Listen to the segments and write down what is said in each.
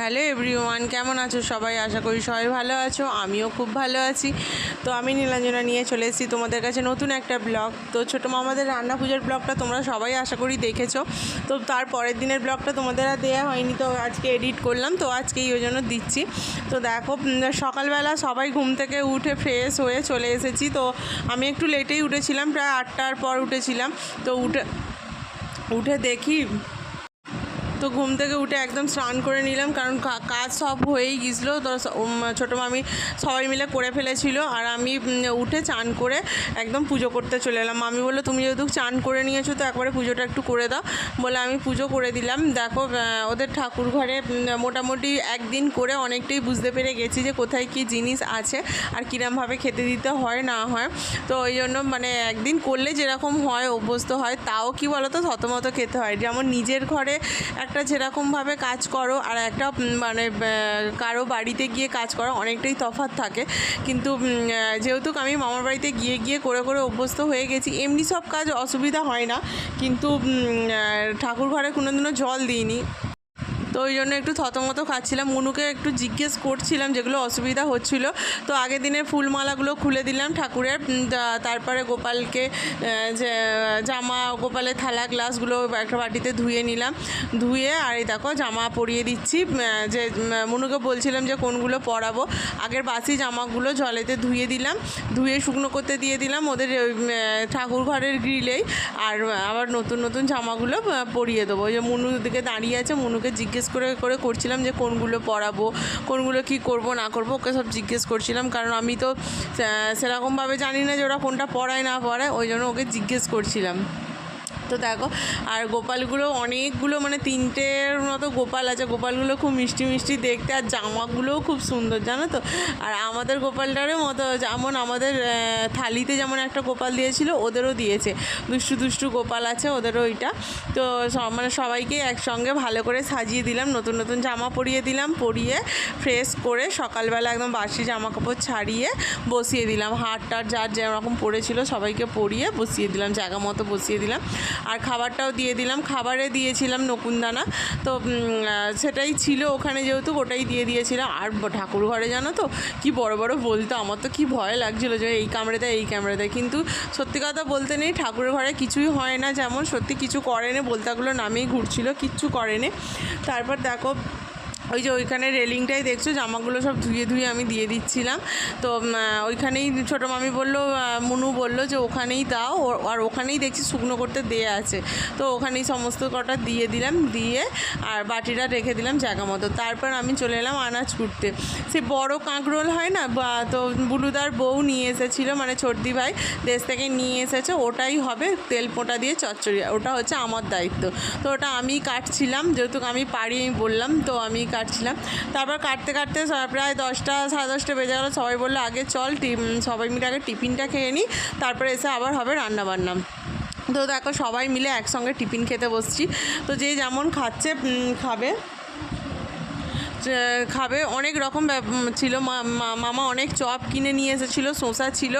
Hello everyone, কেমন আছো সবাই? আশা করি সবাই ভালো আছো, আমিও খুব ভালো আছি। তো আমি নীলাঞ্জনা নিয়ে চলে এসেছি তোমাদের কাছে নতুন একটা ব্লগ। তো ছোটো মামাদের রান্না পুজোর ব্লগটা তোমরা সবাই আশা করি দেখেছ। তো তার পরের দিনের ব্লগটা তোমাদের আর দেওয়া হয়নি, তো আজকে এডিট করলাম, তো আজকেই ওই জন্য দিচ্ছি। তো দেখো সকালবেলা সবাই ঘুম থেকে উঠে ফ্রেশ হয়ে চলে এসেছি। তো আমি একটু লেটেই উঠেছিলাম, প্রায় আটটার পর উঠেছিলাম। তো উঠে উঠে দেখি তো ঘুম থেকে উঠে একদম স্নান করে নিলাম, কারণ কাজ সব হয়েই গিয়েছিল। তো ছোটো মামি সবাই মিলে করে ফেলেছিল, আর আমি উঠে চান করে একদম পুজো করতে চলে এলাম। মামি বলল, তুমি যেহেতু চান করে নিয়েছো, তো একবারে পুজোটা একটু করে দাও। বলে, আমি পুজো করে দিলাম। দেখো ওদের ঠাকুর ঘরে মোটামুটি একদিন করে অনেকটাই বুঝতে পেরে গেছি যে কোথায় কী জিনিস আছে, আর কীরমভাবে খেতে দিতে হয়, না হয়। তো ওই জন্য মানে একদিন করলে যেরকম হয়, অভ্যস্ত হয়, তাও কি বলো তো থতমত খেতে হয়। যেমন নিজের ঘরে একটা যেরকমভাবে কাজ করো আর একটা মানে কারও বাড়িতে গিয়ে কাজ করা অনেকটাই তফাত থাকে। কিন্তু যেহেতু আমি মামার বাড়িতে গিয়ে গিয়ে করে করে অভ্যস্ত হয়ে গেছি, এমনি সব কাজ অসুবিধা হয় না। কিন্তু ঠাকুর ঘরে কোনোদিনও জল দিইনি। ওই জন্য একটু থতমত খাচ্ছিলাম। মুনুকে একটু জিজ্ঞেস করছিলাম যেগুলো অসুবিধা হচ্ছিল। তো আগের দিনের ফুলমালাগুলো খুলে দিলাম ঠাকুরের তারপরে গোপালকে জামা, গোপালের থালা, গ্লাসগুলো একটা বাটিতে ধুয়ে নিলাম। ধুয়ে, আর এই দেখো জামা পরিয়ে দিচ্ছি। যে মুনুকে বলছিলাম যে কোনগুলো পরাবো। আগের বাসি জামাগুলো জলেতে ধুয়ে দিলাম। ধুয়ে শুকনো করতে দিয়ে দিলাম ওদের ঠাকুর ঘরের গ্রিলেই। আর আবার নতুন নতুন জামাগুলো পরিয়ে দেবো। ওই যে মুনুর দিকে দাঁড়িয়ে আছে, মুনুকে জিজ্ঞেস করে করে করছিলাম যে কোনগুলো পড়াবো, কোনগুলো কি করব, না করব, ওকে সব জিজ্ঞেস করছিলাম। কারণ আমি তো সেরকমভাবে জানি না যে ওরা কোনটা পড়ায়, না পড়ায়, ওই জন্য ওকে জিজ্ঞেস করছিলাম। তো দেখো, আর গোপালগুলো অনেকগুলো মানে তিনটের মতো গোপাল আছে। গোপালগুলো খুব মিষ্টি মিষ্টি দেখতে, আর জামাগুলোও খুব সুন্দর, জানো তো? আর আমাদের গোপালটারও মতো যেমন আমাদের থালিতে যেমন একটা গোপাল দিয়েছিল, ওদেরও দিয়েছে। দুষ্টু দুষ্টু গোপাল আছে, ওদেরও ওইটা। তো মানে সবাইকে একসঙ্গে ভালো করে সাজিয়ে দিলাম, নতুন নতুন জামা পরিয়ে দিলাম, পরিয়ে ফ্রেশ করে সকালবেলা একদম বাসি জামা কাপড় ছাড়িয়ে বসিয়ে দিলাম। হাট টাট যার যেরকম পড়েছিল সবাইকে পরিয়ে বসিয়ে দিলাম জায়গা মতো বসিয়ে দিলাম। আর খাবারটাও দিয়ে দিলাম। খাবারে দিয়েছিলাম নকুনদানা। তো সেটাই ছিল ওখানে যেহেতু, ওটাই দিয়ে দিয়েছিলাম। আর ঠাকুর ঘরে জানো তো, কি বড় বড় বলতো, আমার তো কি ভয় লাগছিল যে এই কামড়ে দেয় এই কামড়ে দেয় কিন্তু সত্যি কথা বলতে নেই ঠাকুরের ঘরে কিছুই হয় না যেমন, সত্যি কিছু করেনি, বলতাগুলো নামেই ঘুরছিল, কিচ্ছু করেনি। তারপর দেখো ওই যে ওইখানে রেলিংটাই দেখছ, জামাগুলো সব ধুয়ে ধুয়ে আমি দিয়ে দিচ্ছিলাম। তো ওইখানেই ছোটো মামি বলল মুনু বলল যে ওখানেই দাও আর ওখানেই দেখছি শুকনো করতে দেয়া আছে। তো ওখানেই সমস্ত কটা দিয়ে দিলাম, দিয়ে, আর বাটিটা রেখে দিলাম জায়গা মতো। তারপর আমি চলে এলাম আনাজ কুটতে। সে বড় কাঁকরোল হয় না, বা, তো বুলুদার বউ নিয়ে এসেছিল মানে ছর্দি ভাই দেশ থেকে নিয়ে এসেছে, ওটাই হবে তেল পোঁটা দিয়ে চচ্চড়ি, ওটা হচ্ছে আমার দায়িত্ব। তো ওটা আমি কাটছিলাম, যেহেতু আমি পারি বললাম, তো আমি কাটছিলাম। তারপর কাটতে কাটতে প্রায় দশটা, সাড়ে দশটা বেজে গেলো। সবাই বলল, আগে চল সবাই মিলে আগে টিফিনটা খেয়ে নিই তারপরে এসে আবার হবে রান্না বান্না। তো দেখো, সবাই মিলে একসঙ্গে টিফিন খেতে বসছি। তো যে যেমন খাচ্ছে খাবে। খাবে। অনেক রকম ছিল। মামা অনেক চপ কিনে নিয়ে এসেছিল, শসা ছিল,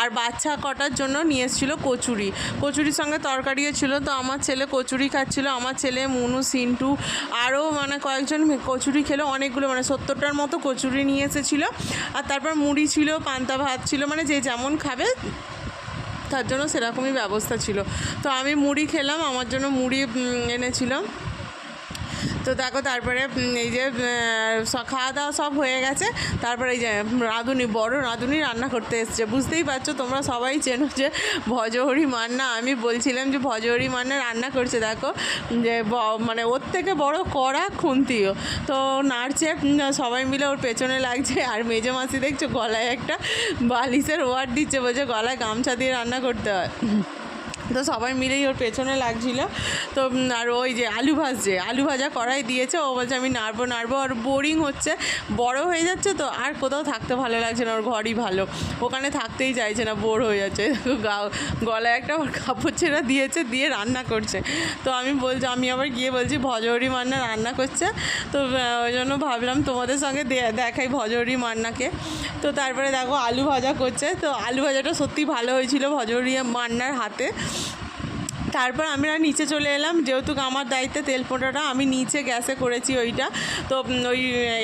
আর বাচ্চা কটার জন্য নিয়ে এসেছিল কচুরি। কচুরির সঙ্গে তরকারিও ছিল। তো আমার ছেলে কচুরি খাচ্ছিল, আমার ছেলে, মুনু, সিন্টু, আরও মানে কয়েকজন কচুরি খেলো। অনেকগুলো মানে সত্তরটার মতো কচুরি নিয়ে এসেছিল। আর তারপর মুড়ি ছিল, পান্তা ভাত ছিল মানে যে যেমন খাবে, তার জন্য সেরকমই ব্যবস্থা ছিল। তো আমি মুড়ি খেলাম, আমার জন্য মুড়ি এনেছিলাম। তো দেখো তারপরে এই যে খাওয়া দাওয়া সব হয়ে গেছে। তারপরে এই যে রাঁধুনি, বড় রাঁধুনি রান্না করতে এসছে। বুঝতেই পারছ তোমরা সবাই চেনো যে, ভজহরি মান্না। আমি বলছিলাম যে, ভজহরি মান্না রান্না করছে, দেখো, যে মানে ওর থেকে বড় কড়া খুন্তিও। তো নাড়ছে সবাই মিলে ওর পেছনে লাগছে। আর মেজো মাসি দেখছ, গলায় একটা বালিশের ওয়ার দিচ্ছে বলছে, গলায় গামছা দিয়ে রান্না করতে হয়। তো সবাই মিলেই ওর পেছনে লাগছিল। তো আর ওই যে আলু ভাজছে, আলু ভাজা কড়াই দিয়েছে, ও বলছে আমি নাড়বো নাড়বো, আর বোরিং হচ্ছে, বড় হয়ে যাচ্ছে তো, আর কোথাও থাকতে ভালো লাগছে না, ওর ঘরই ভালো। ওখানে থাকতেই চাইছে না বোর হয়ে যাচ্ছে গলায় একটা ওর কাপড় ছেঁড়া দিয়েছে, দিয়ে রান্না করছে। তো আমি বলছি, আমি আবার গিয়ে বলছি, ভজহরি মান্না রান্না করছে। তো ওই জন্য ভাবলাম তোমাদের সঙ্গে দেখাই ভজহরি মান্নাকে। তো তারপরে দেখো, আলু ভাজা করছে, তো আলু ভাজাটা সত্যি ভালো হয়েছিল ভজহরি মান্নার হাতে। তারপর আমরা নিচে চলে এলাম, যেহেতু আমার দায়িত্বে তেল পোঁটাটা আমি নিচে গ্যাসে করেছি ওইটা। তো ওই,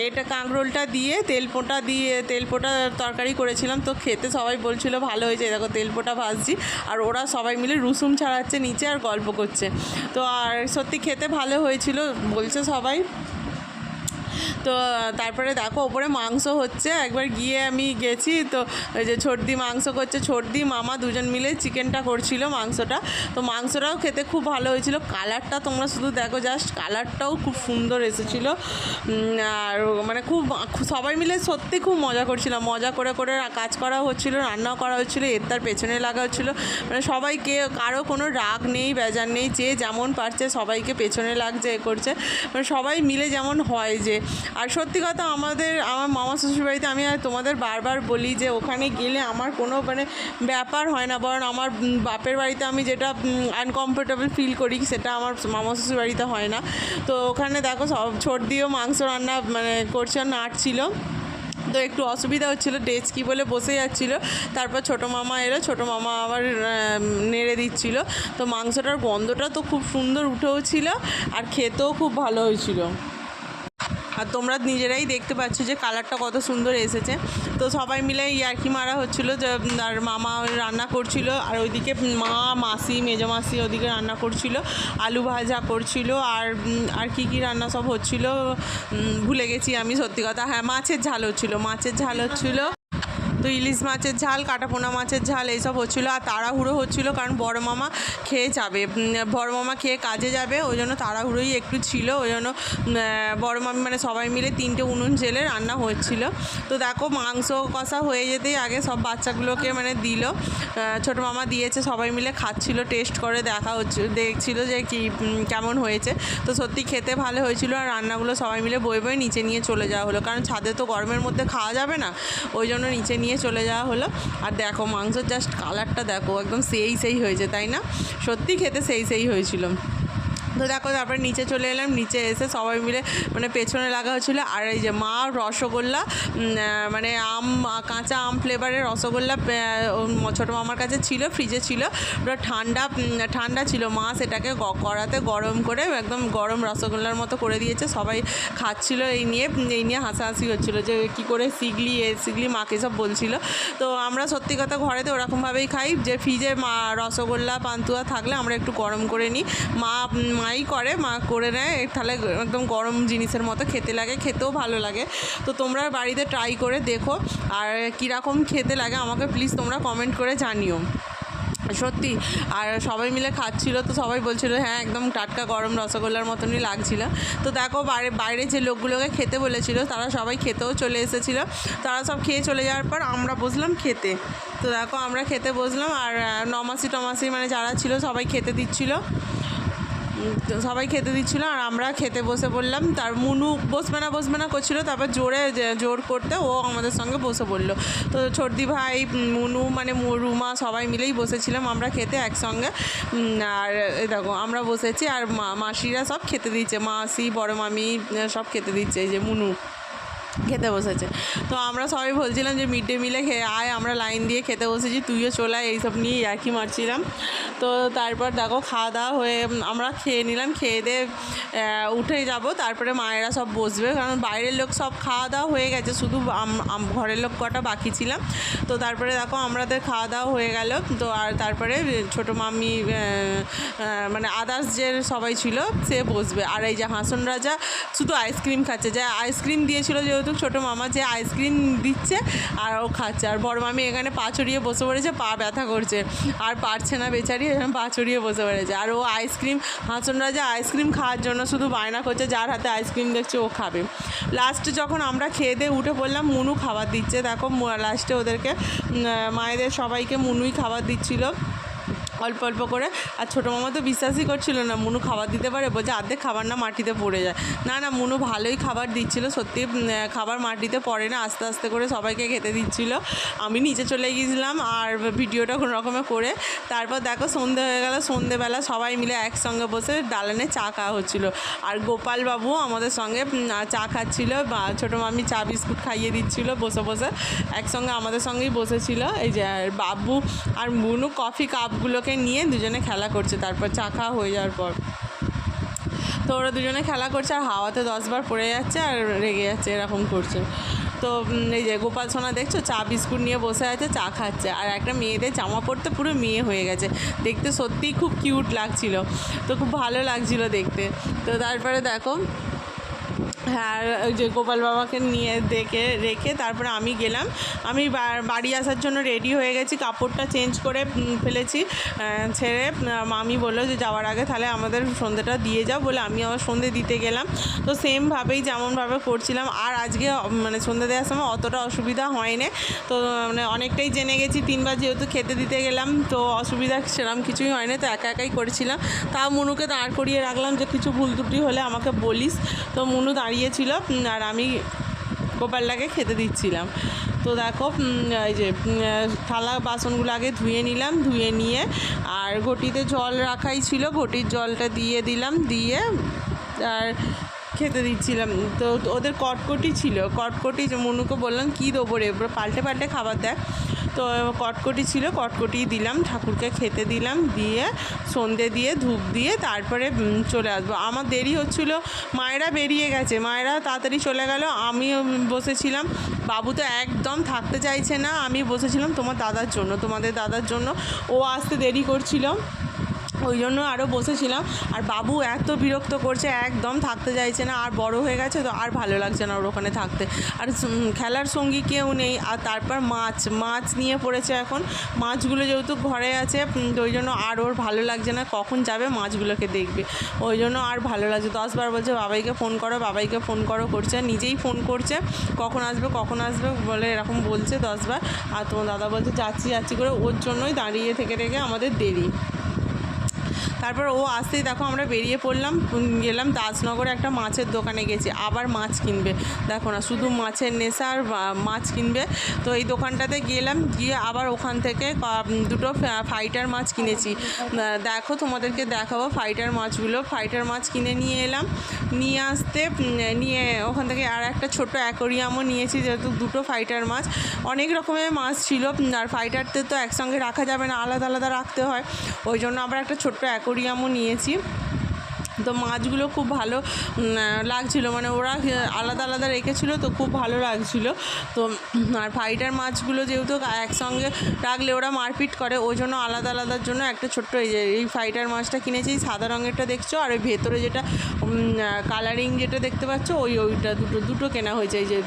এটা কাঁকরোলটা দিয়ে তেল পোঁটা দিয়ে, তেল পোঁটা তরকারি করেছিলাম। তো খেতে সবাই বলছিল, ভালো হয়েছে দেখো তেল পোঁটা ভাজছি। আর ওরা সবাই মিলে রুসুম ছাড়াচ্ছে নিচে আর গল্প করছে। তো আর সত্যি খেতে ভালো হয়েছিল, বলছে সবাই। তো, তারপরে দেখো, ওপরে মাংস হচ্ছে। একবার গিয়ে আমি গেছি, তো ওই যে ছর্দি মাংস করছে ছর্দি মামা দুজন মিলে চিকেনটা করছিল মাংসটা। তো মাংসটাও খেতে খুব ভালো হয়েছিল। কালারটা তোমরা শুধু দেখো, জাস্ট কালারটাও খুব সুন্দর এসেছিল। আর মানে খুব, সবাই মিলে সত্যি খুব মজা করছিলাম মজা করে করে কাজ করা হচ্ছিল, রান্নাও করা হচ্ছিল, এর তার পেছনে লাগা হচ্ছিল। মানে সবাইকে, কারও কোনো রাগ নেই, বেজার নেই, যে যেমন পারছে সবাইকে পেছনে লাগছে, এ করছে। মানে সবাই মিলে যেমন হয় যে আর সত্যি কথা আমাদের, আমার মামা শ্বশুরবাড়িতে আমি আর তোমাদের বারবার বলি যে ওখানে গেলে আমার কোনো মানে ব্যাপার হয় না। বরং আমার বাপের বাড়িতে আমি যেটা আনকমফোর্টেবল ফিল করি সেটা আমার মামা শ্বশুরবাড়িতে হয় না। তো ওখানে দেখো সব ছোট দিয়েও মাংস রান্না মানে করছে নাড়ছিল তো একটু অসুবিধা হচ্ছিল, ডেচকি বলে বসে যাচ্ছিল। তারপর ছোটো মামা এলো, ছোটো মামা আবার নেড়ে দিচ্ছিল। তো মাংসটার গন্ধটা তো খুব সুন্দর উঠেও ছিল, আর খেতেও খুব ভালো হয়েছিল। আর তোমরা নিজেরাই দেখতে পাচ্ছ যে কালারটা কত সুন্দর এসেছে। তো সবাই মিলে ইয়ার্কি মারা হচ্ছিল যে, আর মামা রান্না করছিল, আর ওইদিকে মা, মাসি, মেজো মাসি ওদিকে রান্না করছিল, আলু ভাজা করছিল, আর আর কি কি রান্না সব হচ্ছিল ভুলে গেছি আমি সত্যি কথা। হ্যাঁ মাছের ঝাল হচ্ছিল, মাছের ঝাল হচ্ছিল তো ইলিশ মাছের ঝাল, কাটাপোনা মাছের ঝাল এইসব হচ্ছিল আর তাড়াহুড়ো হচ্ছিল কারণ বড় মামা খেয়ে যাবে। বড় মামা খেয়ে কাজে যাবে, ওই জন্য তাড়াহুড়োই একটু ছিল, ওই জন্য বড় মামি মানে সবাই মিলে তিনটে উনুন জেলে রান্না হচ্ছিল। তো দেখো মাংস কষা হয়ে যেতেই আগে সব বাচ্চাগুলোকে মানে দিল ছোটো মামা দিয়েছে, সবাই মিলে খাচ্ছিল, টেস্ট করে দেখা হচ্ছে, দেখছিল যে কি কেমন হয়েছে। তো সত্যি খেতে ভালো হয়েছিল আর রান্নাগুলো সবাই মিলে বয়ে বয়ে নিচে নিয়ে চলে যাওয়া হলো, কারণ ছাদে তো গরমের মধ্যে খাওয়া যাবে না, ওই জন্য নিচে নিয়ে চলে যাওয়া হলো। আর দেখো, মাংসর জাস্ট কালারটা দেখো, একদম সেই সেই হয়েছে, তাই না? সত্যি খেতে সেই সেই হয়েছিল। তো দেখো, তারপরে নিচে চলে এলাম। নিচে এসে সবাই মিলে মানে পেছনে লাগা হচ্ছিল। আর এই যে মা, রসগোল্লা মানে আম, কাঁচা আম ফ্লেভারের রসগোল্লা ছোটো মামার কাছে ছিল ফ্রিজে ছিল। ওটা ঠান্ডা ঠান্ডা ছিল। মা সেটাকে কড়াতে গরম করে একদম গরম রসগোল্লার মতো করে দিয়েছে। সবাই খাচ্ছিল এই নিয়ে এই নিয়ে হাসাহাসি হচ্ছিল যে কী করে শিগলি, এ শিগলি মাকে সব বলছিল। তো আমরা সত্যি কথা ঘরেতে ওরকমভাবেই খাই। যে ফ্রিজে মা, রসগোল্লা, পান্তুয়া থাকলে আমরা একটু গরম করে নিই। মা মাই করে, মা করে নেয়। তাহলে একদম গরম জিনিসের মতো খেতে লাগে, খেতেও ভালো লাগে। তো তোমরা বাড়িতে ট্রাই করে দেখো। আর কীরকম খেতে লাগে আমাকে প্লিজ তোমরা কমেন্ট করে জানিও। সত্যি, আর সবাই মিলে খাচ্ছিল তো সবাই বলছিল হ্যাঁ একদম টাটকা গরম রসগোল্লার মতনই লাগছিল। তো দেখো বাইরে বাইরে যে লোকগুলোকে খেতে বলেছিল, তারা সবাই খেতেও চলে এসেছিল। তারা সব খেয়ে চলে যাওয়ার পর আমরা বসলাম খেতে। তো দেখো, আমরা খেতে বসলাম। আর নমাসি টমাসি মানে যারা ছিল সবাই খেতে দিচ্ছিল। সবাই খেতে দিচ্ছিল, আর আমরা খেতে বসে বললাম তার মুনু বসবে না বসবে না করছিল, তারপর জোরে জোর করতে ও আমাদের সঙ্গে বসে পড়ল। তো ছর্দি ভাই, মুনু মানে রুমা সবাই মিলেই বসেছিলাম আমরা খেতে একসঙ্গে। আর দেখো, আমরা বসেছি, আর মাসিরা সব খেতে দিচ্ছে, মাসি, বড় মামি, সব খেতে দিচ্ছে, এই যে মুনু। খেতে বসেছে। তো আমরা সবাই বলছিলাম যে মিড ডে মিলে খেয়ে আয়, আমরা লাইন দিয়ে খেতে বসেছি, তুইও চলে এইসব নিয়ে ইয়ার্কি মারছিলাম। তো তারপর দেখো খাওয়া দাওয়া হয়ে, আমরা খেয়ে নিলাম, খেয়ে দিয়ে উঠে যাব, তারপরে মায়েরা সব বসবে, কারণ বাইরের লোক সব খাওয়া দাওয়া হয়ে গেছে, শুধু ঘরের লোক কটা বাকি ছিলাম। তো তারপরে দেখো আমাদের খাওয়া দাওয়া হয়ে গেল, তো আর তারপরে ছোটো মামি মানে আদার্স যে সবাই ছিল, সে বসবে। আর এই যে হাসন রাজা শুধু আইসক্রিম খাচ্ছে, যে আইসক্রিম দিয়েছিল যেহেতু ছোটো মামা যে আইসক্রিম দিচ্ছে আর ও খাচ্ছে। আর বড় মামি এখানে পা চড়িয়ে বসে পড়েছে, পা ব্যথা করছে। আর পারছে না বেচারি, এখানে পা চড়িয়ে বসে পড়েছে। আর ও আইসক্রিম হাসন রাজা আইসক্রিম খাওয়ার জন্য শুধু বায়না করছে, যার হাতে আইসক্রিম দেখছে, ও খাবে। লাস্টে যখন আমরা খেয়ে দিয়ে উঠে পড়লাম, মুনু খাবার দিচ্ছে। দেখো লাস্টে ওদেরকে মায়েদের সবাইকে মুনুই খাবার দিচ্ছিল। অল্প অল্প করে। আর ছোটো মামা তো বিশ্বাসই করছিল না, মুনু খাবার দিতে পারে, বলছে অর্ধেক খাবার না মাটিতে পড়ে যায়। না না, মুনু ভালোই খাবার দিচ্ছিল, সত্যি খাবার মাটিতে পড়ে না, আস্তে আস্তে করে সবাইকে খেতে দিচ্ছিল। আমি নিচে চলে গিয়েছিলাম আর ভিডিওটা কোনো রকমে করে, তারপর দেখো সন্ধে হয়ে গেল, সন্ধেবেলা সবাই মিলে একসঙ্গে বসে দালানে চা খাওয়া হচ্ছিল। আর গোপাল বাবু আমাদের সঙ্গে চা খাচ্ছিল, বা ছোটো মামি চা বিস্কুট খাইয়ে দিচ্ছিল বসে বসে, একসঙ্গে আমাদের সঙ্গেই বসেছিল। এই যে বাবু আর মুনু কফি কাপগুলোকে গোপালবাবাকে নিয়ে দুজনে খেলা করছে, তারপর চা খাওয়া হয়ে যাওয়ার পর। তো ওরা দুজনে খেলা করছে, আর হাওয়াতে দশবার পড়ে যাচ্ছে আর রেগে যাচ্ছে, এরকম করছে। তো এই যে গোপাল সোনা দেখছ, চা বিস্কুট নিয়ে বসে আছে, চা খাচ্ছে। আর একটা মেয়েদের জামা পরতে পুরো মেয়ে হয়ে গেছে। দেখতে সত্যিই খুব কিউট লাগছিল। তো খুব ভালো লাগছিল দেখতে। তো তারপরে দেখো হ্যাঁ ওই যে গোপাল বাবাকে নিয়ে দেখে, রেখে তারপরে আমি গেলাম। আমি বাড়ি আসার জন্য রেডি হয়ে গেছি, কাপড়টা চেঞ্জ করে ফেলেছি ছেড়ে মামি বলল যে যাওয়ার আগে তাহলে আমাদের সন্ধেটা দিয়ে যাও বলে আমি আবার সন্ধে দিতে গেলাম। তো সেমভাবেই যেমনভাবে করছিলাম, আর আজকে মানে সন্ধে দেওয়ার সময় অতটা অসুবিধা হয়নি। তো মানে অনেকটাই জেনে গেছি, তিনবার যেহেতু খেতে দিতে গেলাম, তো অসুবিধা সেরকম কিছুই হয়নি, তো একা একাই করেছিলাম। তা মুনুকে দাঁড় করিয়ে রাখলাম যে কিছু ভুল ত্রুটি হলে আমাকে বলিস। তো মুনু দাঁড়িয়েছিল আর আমি গোপালটাকে খেতে দিচ্ছিলাম। তো দেখো এই যে থালা বাসনগুলো আগে ধুয়ে নিলাম, ধুয়ে নিয়ে, আর ঘটিতে জল রাখাই ছিল, ঘটির জলটা দিয়ে দিলাম, দিয়ে, আর খেতে দিচ্ছিলাম। তো ওদের কটকটি ছিল, কটকটি যে মনুকে বললাম, কী দেবো রে? পাল্টে পাল্টে খাবার দেয় তো কটকটি ছিল কটকটি দিলাম, ঠাকুরকে খেতে দিলাম, দিয়ে সন্ধে দিয়ে ধূপ দিয়ে তারপরে চলে আসব। আমার দেরি হচ্ছিল, মায়েরা বেরিয়ে গেছে, মায়েরা তাড়াতাড়ি চলে গেল, আমি বসেছিলাম। বাবু তো একদম থাকতে চাইছে না, আমি বসেছিলাম তোমার দাদার জন্য, তোমাদের দাদার জন্য। ও আসতে দেরি করছিল। ওই জন্য আরও বসেছিলাম। আর বাবু এত বিরক্ত করছে, একদম থাকতে চাইছে না। আর বড় হয়ে গেছে তো আর ভালো লাগছে না ওর ওখানে থাকতে। আর খেলার সঙ্গী কেউ নেই। আর তারপর মাছ মাছ নিয়ে পড়েছে এখন। মাছগুলো যেহেতু ঘরে আছে তো ওই জন্য আর ওর ভালো লাগছে না। কখন যাবে মাছগুলোকে দেখবে। ওই জন্য আর ভালো লাগছে দশবার বলছে, বাবাইকে ফোন করো, বাবাইকে ফোন করো, করছে। নিজেই ফোন করছে, কখন আসবে কখন আসবে? বলে এরকম বলছে দশবার। আর তোমার দাদা বলছে, যাচ্ছি যাচ্ছি, করে ওর জন্যই দাঁড়িয়ে থেকে থেকে আমাদের দেরি। তারপর ও আসতেই দেখো আমরা বেরিয়ে পড়লাম গেলাম দাসনগরে একটা মাছের দোকানে গেছি, আবার মাছ কিনবে। দেখো না, শুধু মাছের নেশা আর মাছ কিনবে। তো এই দোকানটাতে গেলাম, গিয়ে আবার ওখান থেকে দুটো ফাইটার মাছ কিনেছি। দেখো তোমাদেরকে দেখাবো ফাইটার মাছগুলো। ফাইটার মাছ কিনে নিয়ে এলাম। নিয়ে আসতে নিয়ে ওখান থেকে আর একটা ছোট অ্যাকোরিয়ামও নিয়েছি, যেহেতু দুটো ফাইটার মাছ। অনেক রকমের মাছ ছিল আর ফাইটারতে তো একসঙ্গে রাখা যাবে না, আলাদা আলাদা রাখতে হয়। ওই জন্য আবার একটা ছোট্ট অ্যাকোরিয়ামও নিয়েছি। তো মাছগুলো খুব ভালো লাগছিল। মানে ওরা আলাদা আলাদা রেখেছিল তো খুব ভালো লাগছিল। তো, আর ফাইটার মাছগুলো যেহেতু একসঙ্গে রাখলে ওরা মারপিট করে, ওই জন্য আলাদা আলাদার জন্য একটা ছোট্ট এই যে, এই ফাইটার মাছটা কিনেছি সাদা রঙেরটা দেখছ? আর ওই ভেতরে যেটা কালারিং যেটা দেখতে পাচ্ছ, ওই ওইটা দুটো দুটো কেনা হয়েছে। এই যে,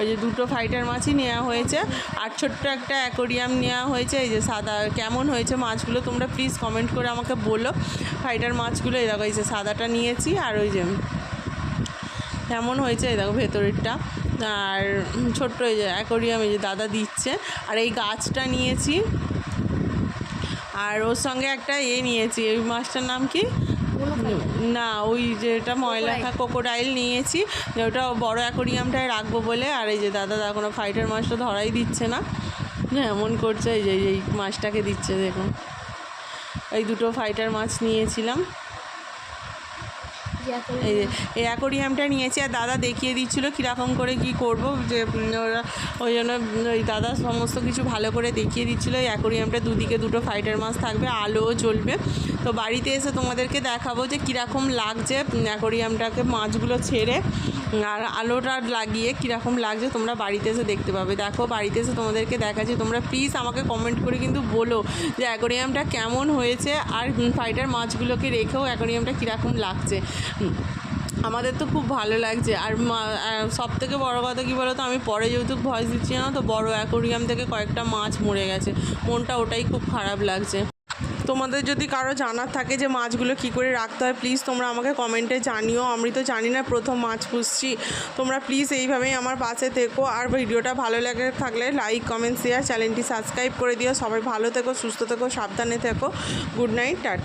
ওই যে দুটো ফাইটার মাছই নেওয়া হয়েছে। আর ছোট্ট একটা অ্যাকোরিয়াম নেওয়া হয়েছে। এই যে সাদা, কেমন হয়েছে মাছগুলো তোমরা প্লিজ কমেন্ট করে আমাকে বলো। ফাইটার মাছগুলো, এই দেখো, এই যে সাদাটা নিয়েছি আর ওই যে কেমন হয়েছে এই দেখো ভেতরেরটা। আর ছোট্ট এই যে অ্যাকোরিয়াম এই যে দাদা দিচ্ছে। আর এই গাছটা নিয়েছি। আর ওর সঙ্গে একটা এ নিয়েছি। ওই মাছটার নাম কি? না ওই যেটা ময়লা কোকোডাইল নিয়েছি। ওটা বড় অ্যাকোরিয়ামটায় রাখব বলে। আর এই যে দাদা দা কোনো ফাইটার মাছটা ধরাই দিচ্ছে না। এমন করছে এই যে এই মাছটাকে দিচ্ছে দেখুন। এই দুটো ফাইটার মাছ নিয়েছিলাম। এই অ্যাকোরিয়ামটা নিয়েছি আর দাদা দেখিয়ে দিচ্ছিল কীরকম করে কি করব, যে ওরা ওই জন্য ওই দাদা সমস্ত কিছু ভালো করে দেখিয়ে দিচ্ছিল। এই অ্যাকোরিয়ামটা দুদিকে দুটো ফাইটার মাছ থাকবে, আলোও জ্বলবে। তো বাড়িতে এসে তোমাদেরকে দেখাবো যে কীরকম লাগছে অ্যাকোরিয়ামটাকে মাছগুলো ছেড়ে। আর আলোটা লাগিয়ে কীরকম লাগছে তোমরা বাড়িতে এসে দেখতে পাবে। দেখো, বাড়িতে এসে তোমাদেরকে দেখাচ্ছি। তোমরা প্লিজ আমাকে কমেন্ট করে কিন্তু বলো যে অ্যাকোরিয়ামটা কেমন হয়েছে আর ফাইটার মাছগুলোকে রেখেও অ্যাকোরিয়ামটা কীরকম লাগছে। আমাদের তো খুব ভালো লাগছে। আর সব থেকে বড়ো কথা কী বলো তো আমি পরে যেহেতু ভয়েস দিচ্ছি না তো, বড় অ্যাকোরিয়াম থেকে কয়েকটা মাছ মরে গেছে। মনটা ওটাই খুব খারাপ লাগছে। তোমাদের যদি কারও জানার থাকে যে মাছগুলো কি করে রাখতে হয় প্লিজ তোমরা আমাকে কমেন্টে জানিও। আমি তো জানি না প্রথম মাছ পুষছি। তোমরা প্লিজ এইভাবেই আমার পাশে থেকো। আর ভিডিওটা ভালো লাগে থাকলে লাইক কমেন্ট শেয়ার চ্যানেলটি সাবস্ক্রাইব করে দিও। সবাই ভালো থেকো, সুস্থ থেকো, সাবধানে থেকো। Good night tata.